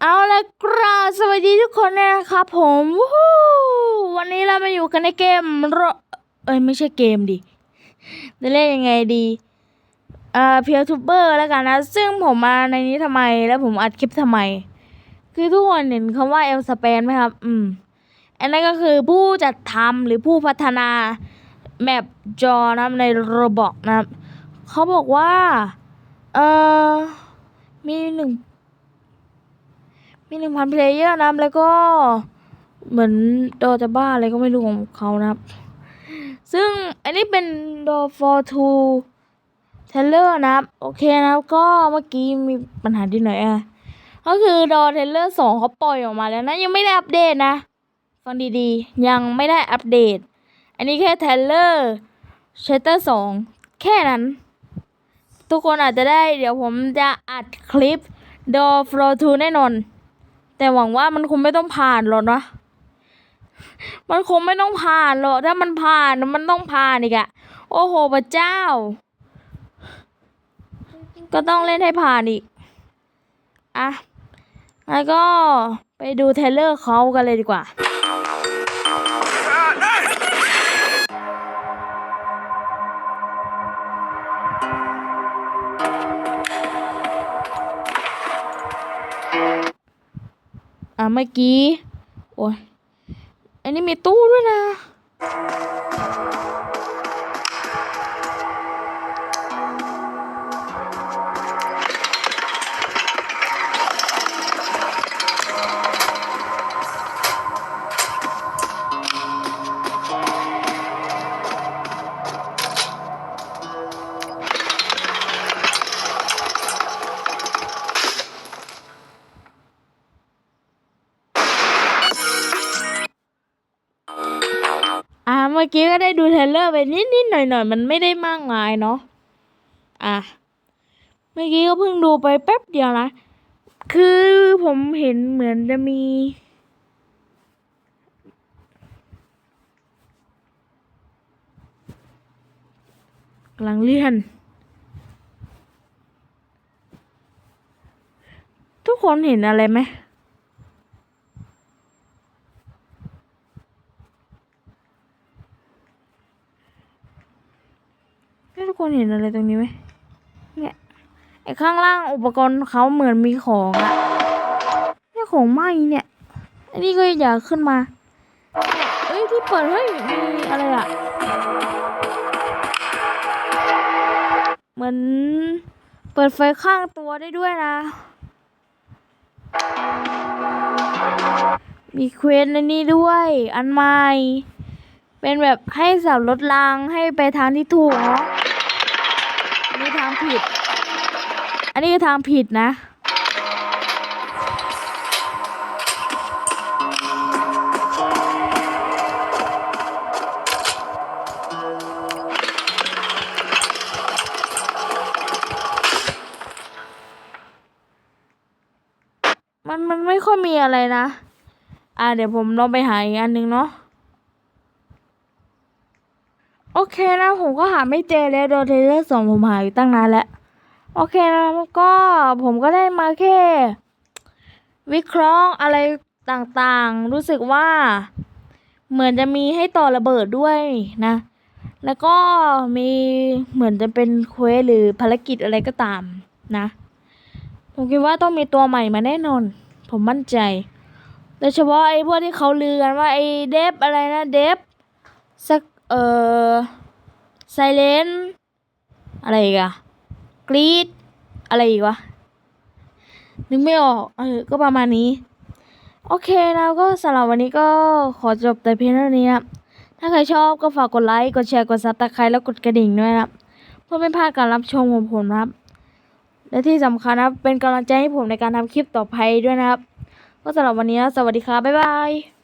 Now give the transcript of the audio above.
เอาละกราสวัสดีทุกคนนะครับผมว,วันนี้เรามาอยู่กันในเกมรเอ้ยไม่ใช่เกมดิจะเล่นยังไงดีเอ่อเพียวทูเบอร์แล้วกันนะ ซึ่งผมมาในนี้ทำไมแล้วผมอัดคลิปทำไม คือทุกคนเห็นคำว่าเอลสเปนไหมครับ อืม อันนั้นก็คือผู้จัดทำหรือผู้พัฒนาแมปจอนะในโรบอกนะครับเขาบอกว่า เอ่อมีหนึ่ง มีหนึ่งพันเพลเยอร์นะแล้วก็เหมือนโดจะบ้าอะไรก็ไม่รู้ของเขานะครับ ซึ่งอันนี้เป็นดอ for two เทเลอร์นะครับ โอเคนะครับก็เมื่อกี้มีปัญหาที่ไหนอยอะก็คือดอเทเลอร์สองเขาปล่อยออกมาแล้วนะ ยังไม่ได้อัปเดตนะ ฟังดีๆ ยังไม่ได้อัปเดต อันนี้แค่เทเลอร์เชตเตอร์สองแค่นั้น ทุกคนอาจจะได้เดี๋ยวผมจะอัดคลิปดอ for two แน่นอน แต่หวังว่ามันคงไม่ต้องผ่านหรอกนะมันคงไม่ต้องผ่านหรอกถ้ามันผ่านมันต้องผ่านอีกอะโอ้โหพระเจ้า ก็ต้องเล่นให้ผ่านอีกอะแล้วก็ไปดูเทเลอร์เขากันเลยดีกว่า เมื่อกี้ โอ้ยอันนี้มีตู้ด้วยนะ เมื่อกี้ก็ได้ดูเทรลเลอร์ไปนิดๆหน่อยๆมันไม่ได้มากมายเนาะอะเมื่อกี้ก็เพิ่งดูไปแป๊บเดียวนะคือผมเห็นเหมือนจะมี กำลังเลื่อน ทุกคนเห็นอะไรไหม นี่ทุก คนเห็นอะไรตรงนี้ไหมเนี่ยไอ้ข้างล่างอุปกรณ์เขาเหมือนมีของอะเนี่ยของไหมเนี่ย อันนี้ก็อยากขึ้นมาเนี่ยเอ้ยที่เปิดเฮ้ยมีอะไรอะเหมือนเปิดไฟข้างตัวได้ด้วยนะ มีเควสในนี้ด้วย อันใหม่ เป็นแบบให้สับรถรางให้ไปทางที่ถูกเนาะ นนี้ทางผิด อันนี้คือทางผิดนะมันมันไม่ค่อยมีอะไรนะ อ่าเดี๋ยวผมลองไปหาอีกอันหนึ่งเนาะ โอเคนะผมก็หาไม่เจอแล้วโดนเทเลอร์สองผมหาอยู่ตั้งนานแล้ว โอเคนะก็ผมก็ได้มาแค่ วิเคราะห์อะไรต่างๆ รู้สึกว่า เหมือนจะมีให้ต่อระเบิดด้วยนะ แล้วก็มีเหมือนจะเป็นเควสหรือภารกิจอะไรก็ตามนะ ผมคิดว่าต้องมีตัวใหม่มาแน่นอน ผมมั่นใจ โดยเฉพาะไอ้พวกที่เขาลือกันว่าไอ้เดฟอะไรนะเดฟสัก เอ่อไซเลนอะไรอีกอะกรีดอะไรอีกวะ นึกไม่ออก เออ ก็ประมาณนี้ โอเคแล้วก็สำหรับวันนี้ก็ขอจบแต่เพียงเท่านี้นะถ้าใครชอบก็ฝากกดไลค์ กดแชร์ กดซับสไครต์แล้วกดกระดิ่งด้วยนะเพื่อไม่พลาดการรับชมของผมนะครับ และที่สำคัญนะเป็นกำลังใจให้ผมในการทำคลิปต่อไปด้วยนะครับ ก็สำหรับวันนี้นะสวัสดีครับ บ๊ายบาย